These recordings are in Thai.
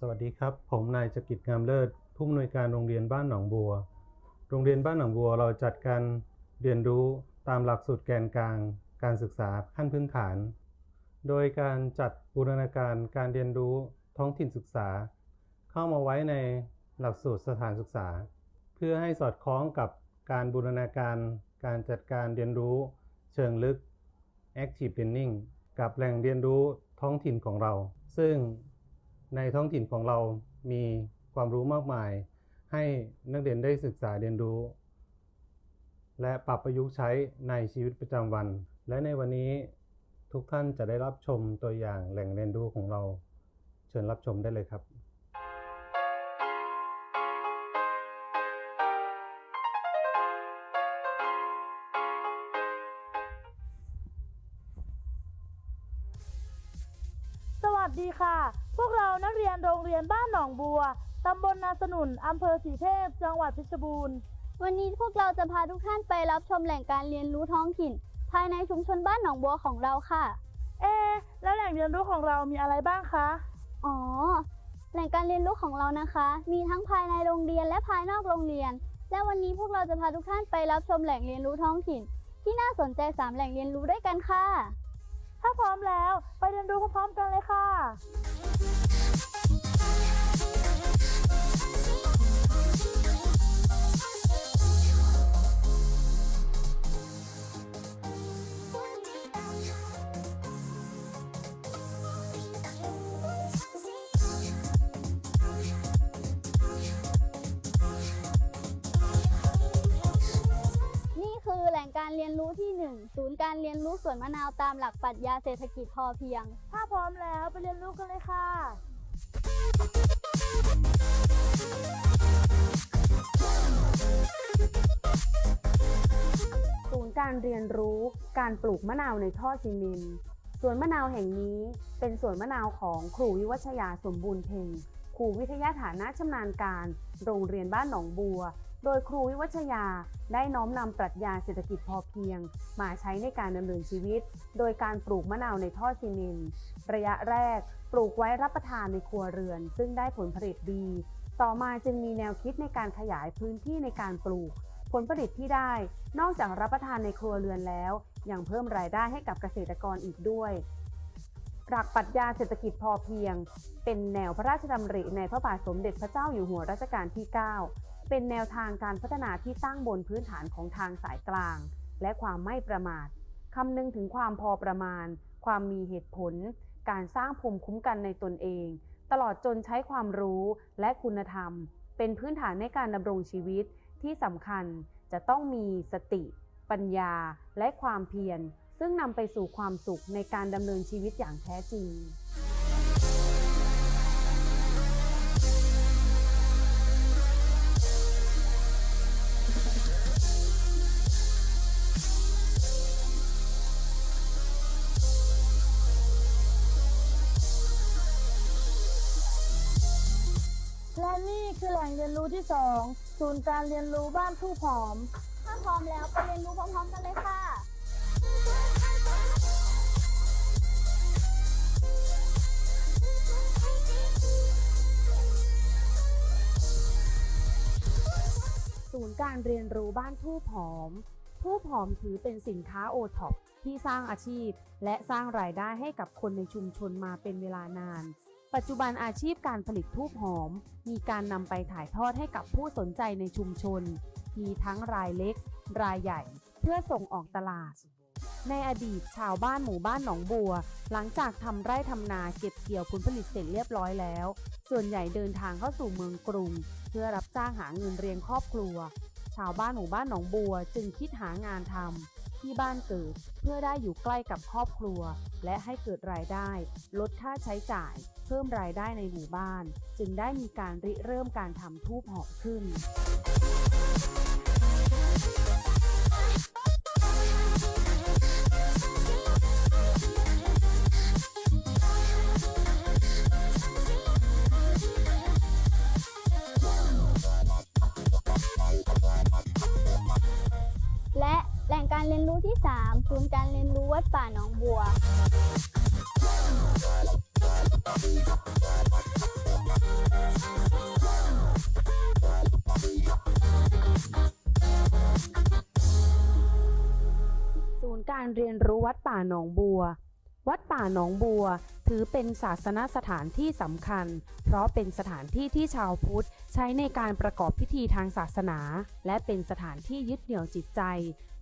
สวัสดีครับ ผมนายจกิจงามเลิศ ผู้อำนวยการโรงเรียนบ้านหนองบัว โรงเรียนบ้านหนองบัวเราจัดการเรียนรู้ตามหลักสูตรแกนกลาง การศึกษาขั้นพื้นฐาน โดยการจัดบูรณาการการเรียนรู้ท้องถิ่นศึกษา เข้ามาไว้ในหลักสูตรสถานศึกษา เพื่อให้สอดคล้องกับการบูรณาการการจัดการเรียนรู้เชิงลึก Active Learning กับแหล่งเรียนรู้ท้องถิ่นของเรา ซึ่ง ในท้องถิ่นของเรามีความรู้มากมาย ให้นักเรียนได้ศึกษาเรียนรู้ และปรับประยุกต์ใช้ในชีวิตประจำวัน และในวันนี้ทุกท่านจะได้รับชมตัวอย่างแหล่งเรียนรู้ของเรา เชิญรับชมได้เลยครับ ดีค่ะ พวกเรานักเรียนโรงเรียนบ้านหนองบัว ตำบลนาสนุน อำเภอสีเทพ จังหวัดเพชรบูรณ์ วันนี้พวกเราจะพาทุกท่านไปรับชมแหล่งการเรียนรู้ท้องถิ่น ภายในชุมชนบ้านหนองบัวของเราค่ะ เอะแล้วแหล่งเรียนรู้ของเรามีอะไรบ้างคะ อ๋อ แหล่งการเรียนรู้ของเรานะคะ มีทั้งภายในโรงเรียนและภายนอกโรงเรียน และวันนี้พวกเราจะพาทุกท่านไปรับชมแหล่งเรียนรู้ท้องถิ่น ที่น่าสนใจ3แหล่งเรียนรู้ด้วยกันค่ะ ถ้าพร้อมแล้ว ไปเรียนรู้พร้อมๆกันเลยค่ะ การเรียนรู้ที่ 1 ศูนย์การเรียนรู้สวนมะนาวตามหลักปรัชญาเศรษฐกิจพอเพียง ถ้าพร้อมแล้วไปเรียนรู้กันเลยค่ะ ศูนย์การเรียนรู้การปลูกมะนาวในท่อซีเมนต์สวนมะนาวแห่งนี้เป็นสวนมะนาวของครูวิวัชยาสมบูรณ์เพ็งครูวิทยาฐานะชำนาญการ โรงเรียนบ้านหนองบัว โดยครูวิวัชยาได้น้อมนำปรัชญาเศรษฐกิจพอเพียง มาใช้ในการดำเนินชีวิต โดยการปลูกมะนาวในท่อซีเมนต์ระยะแรก ปลูกไว้รับประทานในครัวเรือน ซึ่งได้ผลผลิตดี ต่อมาจึงมีแนวคิดในการขยายพื้นที่ในการปลูก ผลผลิตที่ได้ นอกจากรับประทานในครัวเรือนแล้ว ยังเพิ่มรายได้ให้กับเกษตรกรอีกด้วยหลักปรัชญาเศรษฐกิจพอเพียง เป็นแนวพระราชดำริในพระบาทสมเด็จพระเจ้าอยู่หัวรัชกาลที่ 9 เป็นแนวทางการพัฒนาที่ตั้งบนพื้นฐานของทางสายกลาง และความไม่ประมาทคำนึงถึงความพอประมาณ ความมีเหตุผล การสร้างภูมิคุ้มกันในตนเอง ตลอดจนใช้ความรู้และคุณธรรม เป็นพื้นฐานในการดำรงชีวิตที่สำคัญจะต้องมีสติ ปัญญา และความเพียร ซึ่งนำไปสู่ความสุขในการดำเนินชีวิตอย่างแท้จริง คือแหล่งเรียนรู้ที่ 2 ศูนย์การเรียนรู้บ้านผู้ผอม ถ้าพร้อมแล้วไปเรียนรู้พร้อมๆกันเลยค่ะ ศูนย์การเรียนรู้บ้านผู้ผอม ผู้ผอมถือเป็นสินค้าโอท็อปที่สร้างอาชีพ และสร้างรายได้ให้กับคนในชุมชนมาเป็นเวลานาน ปัจจุบันอาชีพการผลิตทูบหอม มีการนำไปถ่ายทอดให้กับผู้สนใจในชุมชน มีทั้งรายเล็ก รายใหญ่ เพื่อส่งออกตลาด ในอดีตชาวบ้านหมู่บ้านหนองบัว หลังจากทำไร่ทำนาเก็บเกี่ยวผลผลิตเสร็จเรียบร้อยแล้ว ส่วนใหญ่เดินทางเข้าสู่เมืองกรุง เพื่อรับจ้างหาเงินเรียงครอบครัว ชาวบ้านหมู่บ้านหนองบัวจึงคิดหางานทำ ที่บ้านเกิด เพื่อได้อยู่ใกล้กับครอบครัว และให้เกิดรายได้ ลดค่าใช้จ่าย เพิ่มรายได้ในหมู่บ้าน จึงได้มีการริเริ่มการทำทูบหอมขึ้น เรียนรู้ที่ 3 ศูนย์การเรียนรู้วัดป่าหนองบัว ศูนย์การเรียนรู้วัดป่าหนองบัว วัดป่าหนองบัวถือเป็นศาสนสถานที่สำคัญ เพราะเป็นสถานที่ที่ชาวพุทธใช้ในการประกอบพิธีทางศาสนา และเป็นสถานที่ยึดเหนี่ยวจิตใจ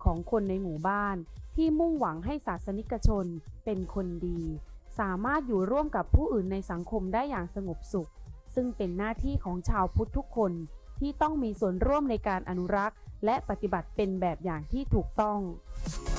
ของคนในหมู่บ้าน ที่มุ่งหวังให้ศาสนิกชนเป็นคนดี สามารถอยู่ร่วมกับผู้อื่นในสังคมได้อย่างสงบสุข ซึ่งเป็นหน้าที่ของชาวพุทธทุกคนที่ต้องมีส่วนร่วมในการอนุรักษ์ และปฏิบัติเป็นแบบอย่างที่ถูกต้อง「